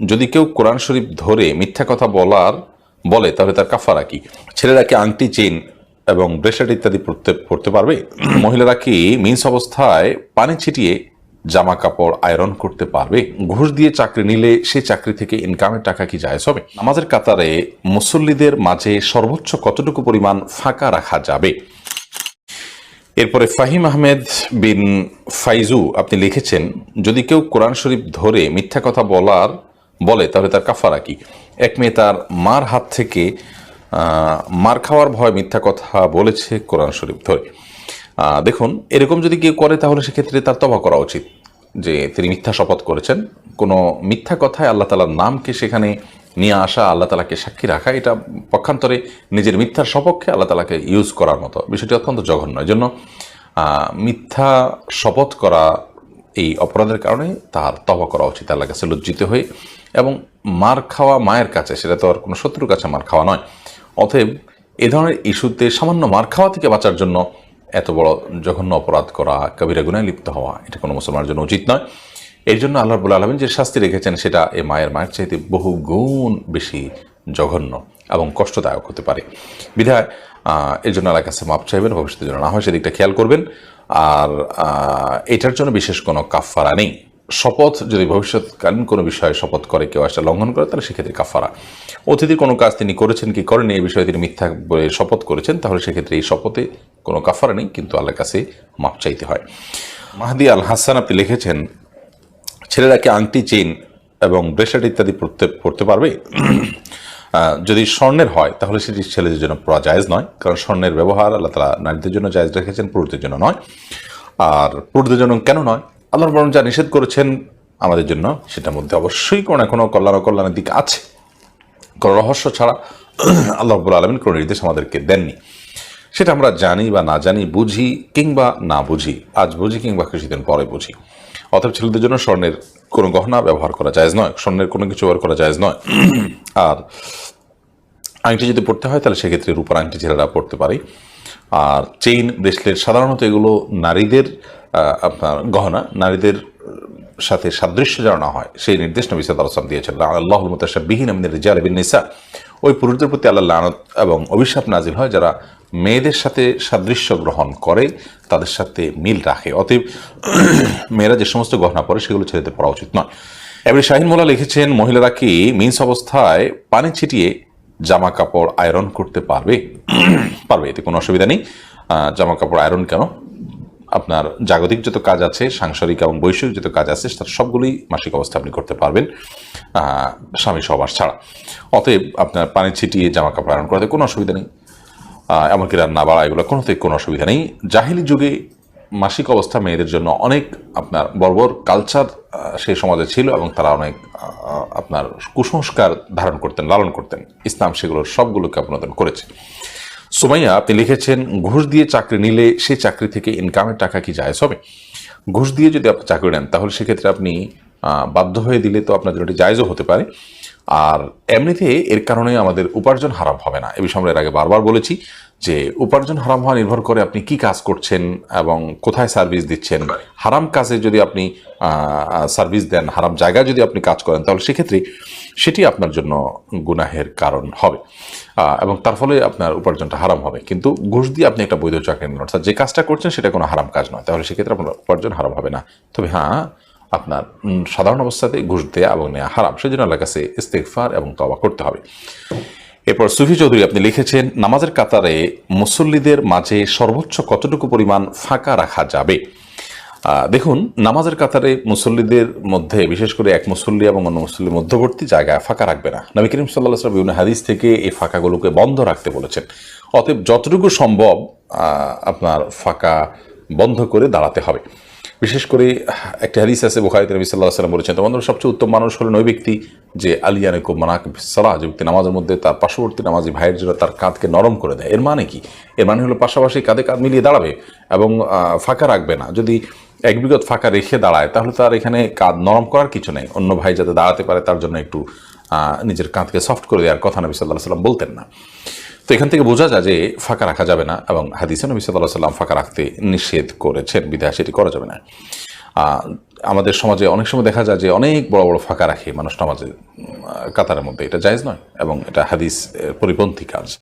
যদি কেউ কোরআন শরীফ ধরে মিথ্যা কথা বলার, বলে, তাহলে তার কাফারা কি? ছেলেরা কি আংটি, চেন এবং ব্রেসলেট ইত্যাদি পরতে পড়তে পারবে? মহিলারা কি মিন্স অবস্থায় পানি ছিটিয়ে জামা কাপড় আয়রন করতে পারবে? ঘুষ দিয়ে চাকরি নিলে সেই চাকরি থেকে ইনকামের টাকা কি জায়জ হবে? আমাদের কাতারে মুসল্লিদের মাঝে সর্বোচ্চ কতটুকু পরিমাণ ফাঁকা রাখা যাবে? এরপরে ফাহিম আহমেদ বিন ফাইজু, আপনি লিখেছেন, যদি কেউ কোরআন শরীফ ধরে মিথ্যা কথা বলার বলে, তাহলে তার কাফারা কি? এক মেয়ে তার মার হাত থেকে মার খাওয়ার ভয় মিথ্যা কথা বলেছে কোরআন শরীফ। ধরে দেখুন, এরকম যদি কেউ করে, তাহলে সেক্ষেত্রে তার তবা করা উচিত। যে তিনি মিথ্যা শপথ করেছেন, কোনো মিথ্যা কথায় আল্লাহ তালার নামকে সেখানে নিয়ে আসা, আল্লাহ তালাকে সাক্ষী রাখা, এটা পক্ষান্তরে নিজের মিথ্যার সপক্ষে আল্লাহ তালাকে ইউজ করার মতো। বিষয়টি অত্যন্ত জঘন্য। এই জন্য মিথ্যা শপথ করা এই অপরাধের কারণে তার তবা করা উচিত আল্লাহ কাছে লজ্জিত হয়ে এবং মার খাওয়া মায়ের কাছে, সেটা তো আর কোনো শত্রুর কাছে মার খাওয়া নয়। অতএব এ ধরনের ইস্যুতে সামান্য মার খাওয়া থেকে বাঁচার জন্য এত বড় জঘন্য অপরাধ করা কবিরা গুনায় লিপ্ত হওয়া, এটা কোনো মুসলমানের জন্য উচিত নয়। এর জন্য আল্লাহ রবুল আলমিন যে শাস্তি রেখেছেন, সেটা এ মায়ের মায়ের চাইতে বহু গুণ বেশি জঘন্য এবং কষ্টদায়ক হতে পারে। বিধায় এর জন্য আল্লাহ কাছে মাপ চাইবেন, ভবিষ্যতের জন্য না হয় সেদিকটা খেয়াল করবেন। আর এটার জন্য বিশেষ কোনো কাফারা নেই। শপথ যদি ভবিষ্যৎকালীন কোনো বিষয়ে শপথ করে, কেউ আসটা লঙ্ঘন করে, তাহলে সেক্ষেত্রে কাফারা অতিথির কোনো কাজ তিনি করেছেন কি করেনি এই বিষয়ে তিনি মিথ্যা বলে শপথ করেছেন, তাহলে সেক্ষেত্রে এই শপথে কোনো কাফারা নেই, কিন্তু আল্লাহর কাছে মাপ চাইতে হয়। মাহাদি আল হাসান আপনি লিখেছেন, ছেলেরা কি আংটি, চেইন এবং ব্রেসলেট ইত্যাদি পড়তে পড়তে পারবে? যদি স্বর্ণের হয়, তাহলে সেটি ছেলেদের জন্য পড়া জায়েজ নয়। কারণ স্বর্ণের ব্যবহার আল্লাহ তালা নারীদের জন্য জায়জ রেখেছেন, পুরুষদের জন্য নয়। আর পুরুষদের জন্য কেন নয়? আল্লাহর বরং যা নিষেধ করেছেন আমাদের জন্য, সেটার মধ্যে অবশ্যই কোনো না কোনো কল্যাণ ও কল্যাণের দিক আছে। কোনো রহস্য ছাড়া আল্লাহ রব্বুল আলমিন কোনো নির্দেশ আমাদেরকে দেননি। সেটা আমরা জানি বা না জানি, বুঝি কিংবা না বুঝি। আজ বুঝি কিংবা কিছুদিন পরে বুঝি। অতএব ছেলেদের জন্য স্বর্ণের কোনো গহনা ব্যবহার করা যায় নয়। স্বর্ণের কোনো কিছু ব্যবহার করা যায় নয়। আর আংটি যদি পড়তে হয়, তাহলে সেক্ষেত্রে রূপার আংটি ছেলেরা পড়তে পারে। আর চেইন ব্রেসলেট সাধারণত এগুলো নারীদের আপনার গহনা, নারীদের সাথে সাদৃশ্য যেন না হয়, সেই নির্দেশ নবী আসলাম দিয়েছেন। আল্লাহ মুতাশাবিহীন আমিনের রিজাল বিন নিসা। ওই পুরুষদের প্রতি আল্লাহ লানত এবং অভিশাপ নাজিল হয়, যারা মেয়েদের সাথে সাদৃশ্য গ্রহণ করে, তাদের সাথে মিল রাখে। অতএব মেয়েরা যে সমস্ত গহনা পরে, সেগুলো ছেলেদের পড়া উচিত নয়। এবারে শাহিন মোল্লা লিখেছেন, মহিলারা কি মিন্স অবস্থায় পানি ছিটিয়ে জামা কাপড় আয়রন করতে পারবে? পারবে, এতে কোনো অসুবিধা নেই। জামা কাপড় আয়রন কেন? আপনার জাগতিক যত কাজ আছে, সাংসারিক এবং বৈশ্বিক যত কাজ আছে, তার সবগুলোই মাসিক অবস্থা আপনি করতে পারবেন স্বামী সবার ছাড়া। অতএব আপনার পানি ছিটিয়ে জামা কাপড় আয়রন করাতে কোনো অসুবিধা নেই। এমনকি রান্না বাড়া, এগুলো কোনোতে কোনো অসুবিধা নেই। জাহিলি যুগে মাসিক অবস্থা মেয়েদের জন্য অনেক আপনার বর্বর কালচার সেই সমাজে ছিল এবং তারা অনেক আপনার কুসংস্কার ধারণ করতেন, লালন করতেন। ইসলাম সেগুলোর সবগুলোকে আপনাদের করেছে। সুমাইয়া আপনি লিখেছেন, ঘুষ দিয়ে চাকরি নিলে সেই চাকরি থেকে ইনকামের টাকা কি জায়জ হবে? ঘুষ দিয়ে যদি আপনি চাকরি নেন, তাহলে সেক্ষেত্রে আপনি বাধ্য হয়ে দিলে তো আপনার জন্য এটি জায়জও হতে পারে। আর এমনিতে এর কারণে আমাদের উপার্জন হারাম হবে না। এ বিষয়ে আমরা এর আগে বারবার বলেছি যে উপার্জন হারাম হওয়া নির্ভর করে আপনি কি কাজ করছেন এবং কোথায় সার্ভিস দিচ্ছেন। হারাম কাজে যদি আপনি সার্ভিস দেন, হারাম জায়গায় যদি আপনি কাজ করেন, তাহলে সেক্ষেত্রে সেটি আপনার জন্য গুনাহের কারণ হবে। এবং তার ফলে আপনার উপার্জনটা হারাম হবে। কিন্তু ঘুষ দিয়ে আপনি একটা বৈধ চাকরি নেন, অর্থাৎ যে কাজটা করছেন সেটা কোনো হারাম কাজ নয়। তাহলে সেক্ষেত্রে আপনার উপার্জন হারাম হবে না। তবে হ্যাঁ আপনার সাধারণ অবস্থাতে ঘুষ দেয়া এবং নেওয়া হারাম। সেজন্য আল্লাহ কাছে ইস্তেকফার এবং তবা করতে হবে। এরপর সুফি চৌধুরী আপনি লিখেছেন, নামাজের কাতারে মুসল্লিদের মাঝে সর্বোচ্চ কতটুকু পরিমাণ ফাঁকা রাখা যাবে? দেখুন, নামাজের কাতারে মুসল্লিদের মধ্যে, বিশেষ করে এক মুসল্লি এবং অন্য মুসল্লির মধ্যবর্তী জায়গায় ফাঁকা রাখবে না। নবী করিম সাল্লাহ সাল্লাম বিভিন্ন হাদিস থেকে এই ফাঁকাগুলোকে বন্ধ রাখতে বলেছেন। অতএব যতটুকু সম্ভব আপনার ফাঁকা বন্ধ করে দাঁড়াতে হবে। বিশেষ করে একটা হাদিস আছে, বুখারিতে নবী সাল্লাহ সাল্লাম বলেছেন তোমাদের সবচেয়ে উত্তম মানুষ হলেন ওই ব্যক্তি যে আলিয়ানে কুব মানাক সালাহ যে ব্যক্তি নামাজের মধ্যে তার পার্শ্ববর্তী নামাজি ভাইয়ের জন্য তার কাঁধকে নরম করে দেয়। এর মানে কি? এর মানে হলো পাশাপাশি কাঁধে কাঁধ মিলিয়ে দাঁড়াবে এবং ফাঁকা রাখবে না। যদি এক বিগত ফাঁকা রেখে দাঁড়ায়, তাহলে তার এখানে কাঁধ নরম করার কিছু নেই। অন্য ভাই যাতে দাঁড়াতে পারে, তার জন্য একটু নিজের কাঁধকে সফট করে দেওয়ার কথা নবী সাল্লাহ সাল্লাম বলতেন না। তো এখান থেকে বোঝা যায় যে ফাঁকা রাখা যাবে না এবং হাদিসে নবী সাল্লাহ সাল্লাম ফাঁকা রাখতে নিষেধ করেছেন, বিধায় সেটি করা যাবে না। আমাদের সমাজে অনেক সময় দেখা যায় যে অনেক বড় বড় ফাঁকা রাখে মানুষ সমাজে কাতারের মধ্যে। এটা জায়জ নয় এবং এটা হাদিস পরিপন্থী কাজ।